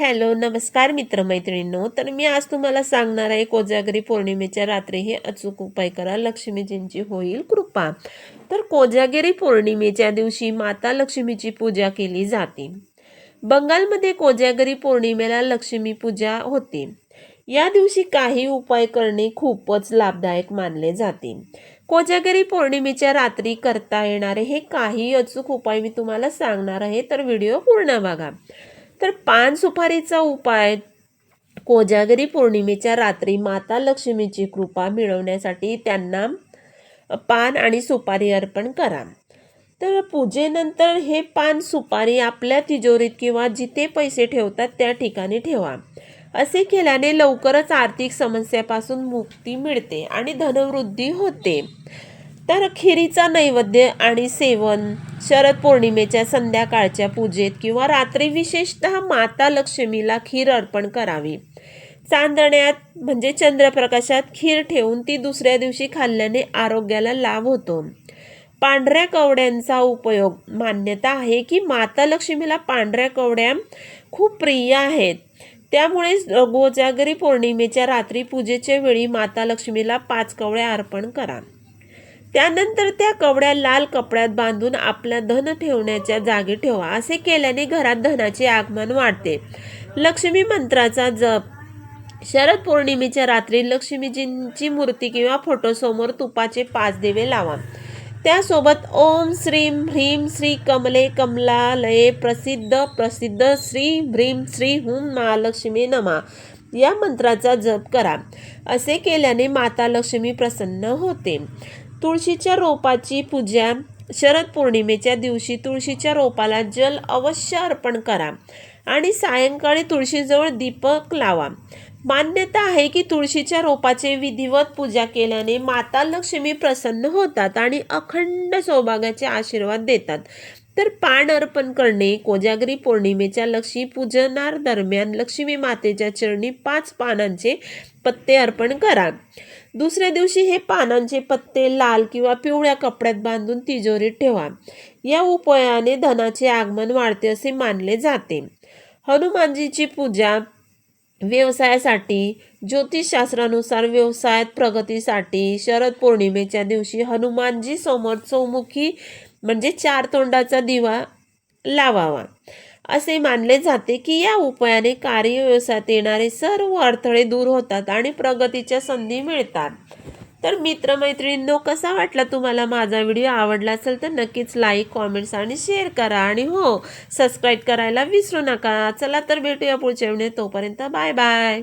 Hello नमस्कार मित्रमैत्रिणींनो. तर मी आज तुम्हाला सांगणार आहे कोजागरी पौर्णिमेच्या रात्री हे अचूक उपाय करा लक्ष्मीजींची होईल कृपा. तर कोजागिरी पौर्णिमेच्या दिवशी माता लक्ष्मीची पूजा केली जाते. बंगालमध्ये कोजागरी पौर्णिमेला लक्ष्मी पूजा होते. या दिवशी काही उपाय करणे खूपच लाभदायक मानले जाते. कोजागरी पौर्णिमेच्या रात्री करता येणारे हे काही अचूक उपाय मी तुम्हाला सांगणार आहे तर व्हिडिओ पूर्ण बघा. तर पान सुपारीचा उपाय कोजागरी पौर्णिमेच्या रात्री माता लक्ष्मीची कृपा मिळवण्यासाठी त्यांना पान आणि सुपारी अर्पण करा. तर पूजेनंतर हे पान सुपारी आपल्या तिजोरीत किंवा जिथे पैसे ठेवतात त्या ठिकाणी ठेवा. असे केल्याने लवकरच आर्थिक समस्यापासून मुक्ती मिळते आणि धनवृद्धी होते. तर खिरीचा नैवेद्य आणि सेवन शरद पौर्णिमेच्या संध्याकाळच्या पूजेत किंवा रात्री विशेषतः माता लक्ष्मीला खीर अर्पण करावी. चांदण्यात म्हणजे चंद्रप्रकाशात खीर ठेवून ती दुसऱ्या दिवशी खाल्ल्याने आरोग्याला लाभ होतो. पांढऱ्या कवड्यांचा उपयोग मान्यता आहे की माता लक्ष्मीला पांढऱ्या कवड्या खूप प्रिय आहेत. त्यामुळे गोजागरी पौर्णिमेच्या रात्री पूजेच्या वेळी माता लक्ष्मीला पाच कवड्या अर्पण करा. त्यानंतर त्या कवड्या लाल कपड्यात बांधून आपला धन ठेवण्याच्या जागी ठेवा असे केल्याने घरात धनाचे आगमन वाढते. लक्ष्मी मंत्राचा जप. शरद पौर्णिमेच्या रात्री लक्ष्मीजींची मूर्ती किंवा फोटोसमोर तुपाचे पाच दिवे लावा. त्यासोबत ओम श्रीम ह्रीम श्री कमले कमलालये प्रसिद्ध प्रसिद्ध श्री ह्रीम श्री हुम महालक्ष्मी नमा. या मंत्राचा जप करा. असे केल्याने माता लक्ष्मी प्रसन्न होते. तुळशीच्या रोपाची पूजा शरद पौर्णिमेच्या दिवशी तुळशीच्या रोपाला जल अवश्य अर्पण करा आणि सायंकाळी तुळशीजवळ दीपक लावा. मान्यता आहे की तुळशीच्या रोपाचे विधिवत पूजा केल्याने माता लक्ष्मी प्रसन्न होतात आणि अखंड सौभाग्याचे आशीर्वाद देतात. तर पान अर्पण करणे कोजागरी पौर्णिमेच्या लक्ष्मी पूजनार दरम्यान लक्ष्मी मातेच्या चरणी पाच पानांचे पत्ते अर्पण करा. दुसऱ्या दिवशी हे पानांचे पत्ते लाल किंवा पिवळ्या कपड्यात बांधून तिजोरीत ठेवा. या उपायाने धनाचे आगमन वाढते असे मानले जाते. हनुमानजीची पूजा व्यवसायासाठी ज्योतिषशास्त्रानुसार व्यवसायात प्रगतीसाठी शरद पौर्णिमेच्या दिवशी हनुमानजी समोर चौमुखी म्हणजे चार तोंडाचा दिवा लावावा. असे मानले जाते की या उपायाने कार्य व्यवसायात येणारे सर्व अडथळे दूर होतात आणि प्रगतीच्या संधी मिळतात. तर मित्रमैत्रिणींनो कसा वाटला तुम्हाला माझा व्हिडिओ? आवडला असेल तर नक्कीच लाईक कॉमेंट्स आणि शेअर करा. आणि हो सबस्क्राईब करायला विसरू नका. चला तर भेटूया पुढच्या तोपर्यंत बाय बाय